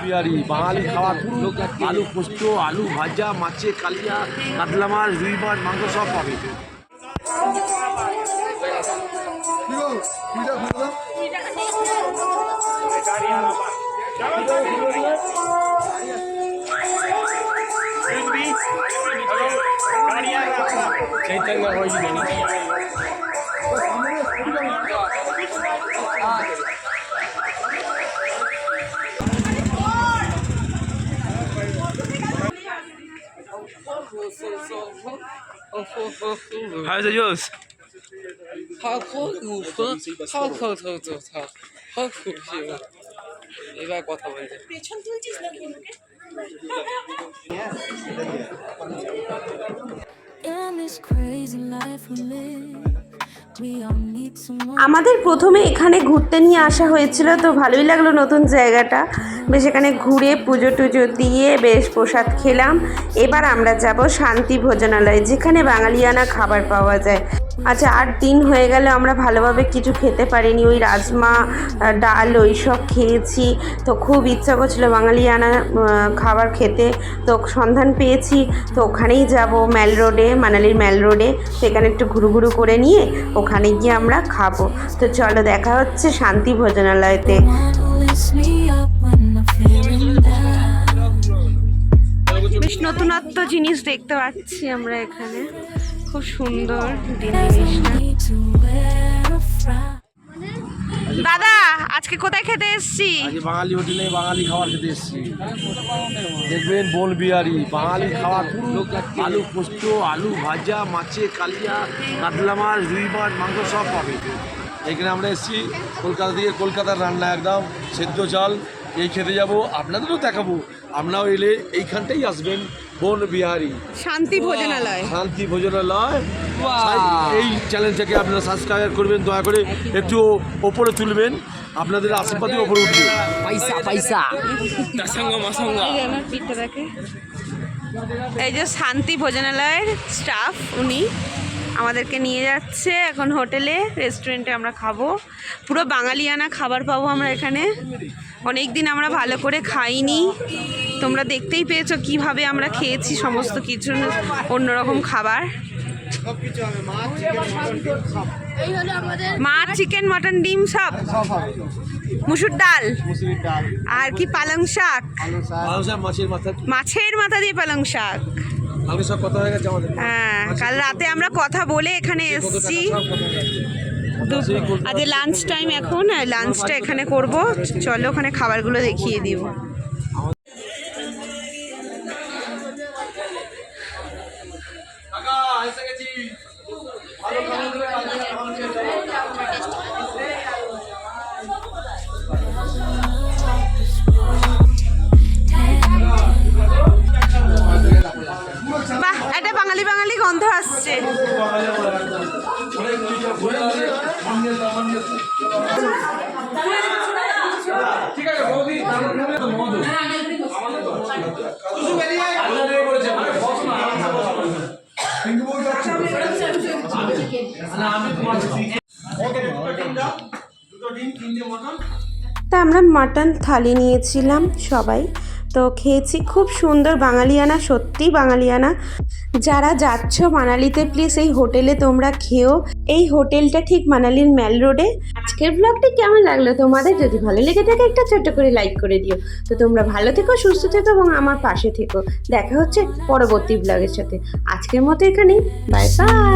বিহারি, বাঙালি খাওয়া পুরো আলু পোস্ত, আলু ভাজা, মাছে কালিয়া, কাতলা মাছ, রুই মাছ, মাংস সব পাবে। 还是 How's it yours? How cold you? How? How you In this crazy life we live আমাদের প্রথমে এখানে ঘুরতে নিয়ে আসা হয়েছিল, তো ভালোই লাগল নতুন জায়গাটা। বেশ এখানে ঘুরে পুজো টুজো দিয়ে বেশ প্রসাদ খেলাম। এবার আমরা যাব শান্তি ভোজনালয়, যেখানে বাঙালিয়ানা খাবার পাওয়া যায়। আচ্ছা আট দিন হয়ে গেলে আমরা ভালোভাবে কিছু খেতে পারিনি। ওই রাজমা ডাল ওই সব খেয়েছি। তো খুব ইচ্ছা করছিল বাঙালিয়ানা খাবার খেতে। তো সন্ধান পেয়েছি, তো ওখানেই যাব ম্যাল রোডে, মানালির ম্যাল রোডে। সেখানে একটু ঘুরু ঘুরু করে নিয়ে ওখানে গিয়ে আমরা খাব। তো চলো দেখা হচ্ছে শান্তি ভোজনালয়তে. বেশ নতুনত্ব জিনিস দেখতে পাচ্ছি আমরা এখানে। খুব সুন্দর দাদা, আজকে কোথায় খেতে এসেছি? বাঙালি হোটেলে বাঙালি খাবার খেতে এসেছি। দেখবেন বোল বিহারি বাঙালি খাওয়া পুরো আলু পোস্ত, আলু ভাজা, মাছে কালিয়া, কাতলা মাছ, রুই মাছ, মাংস সব পাবে। এখানে আমরা এসেছি কলকাতা থেকে, কলকাতার রান্না একদম সেদ্ধ চাল। এই খেতে যাব, আপনাদেরও দেখাবো। আপনারাও এলে এইখানটাই আসবেন। বন বিহারি। শান্তি ভোজনালয়। শান্তি ভোজনালয়। এই চ্যানেলটাকে আপনারা সাবস্ক্রাইব করবেন দয়া করে একটু ওপরে তুলবেন আপনাদের আশীর্বাদে ওপরে উঠবে। পয়সা পয়সা। এই যে শান্তি ভোজনালয়ের স্টাফ উনি আমাদেরকে নিয়ে যাচ্ছে এখন হোটেলে রেস্টুরেন্টে আমরা খাব। পুরো বাঙালিয়ানা খাবার পাবো আমরা এখানে। অনেক দিন আমরা ভালো করে খাইনি। তোমরা দেখতেই পেয়েছ কীভাবে আমরা খেয়েছি সমস্ত কিছু অন্যরকম খাবার। মাছ চিকেন মটন ডিম সব? মুসুর ডাল? আর কি পালং শাক? মাছের মাথা দিয়ে পালং শাক। হ্যাঁ কাল রাতে আমরা কথা বলে এখানে এসেছি। আজ লাঞ্চ টাইম এখন লাঞ্চটা এখানে করব। চলো ওখানে খাবারগুলো দেখিয়ে দিব। তা আমরা মাটন থালি নিয়েছিলাম সবাই। তো খেয়েছি খুব সুন্দর বাঙালিয়ানা, সত্যি বাঙালিয়ানা। যারা যাচ্ছ মানালিতে প্লিজ এই হোটেলে তোমরা খেও এই হোটেলটা ঠিক মানালির ম্যাল রোডে। আজকের ব্লগটা কেমন লাগল তোমাদের? যদি ভালো লেগে থাকে, একটা ছোট্ট করে লাইক করে দিও। তো তোমরা ভালো থেকো, সুস্থ থেকো এবং আমার পাশে থেকো। দেখা হচ্ছে পরবর্তী ব্লগের সাথে। আজকের মতো এখানে বাই বাই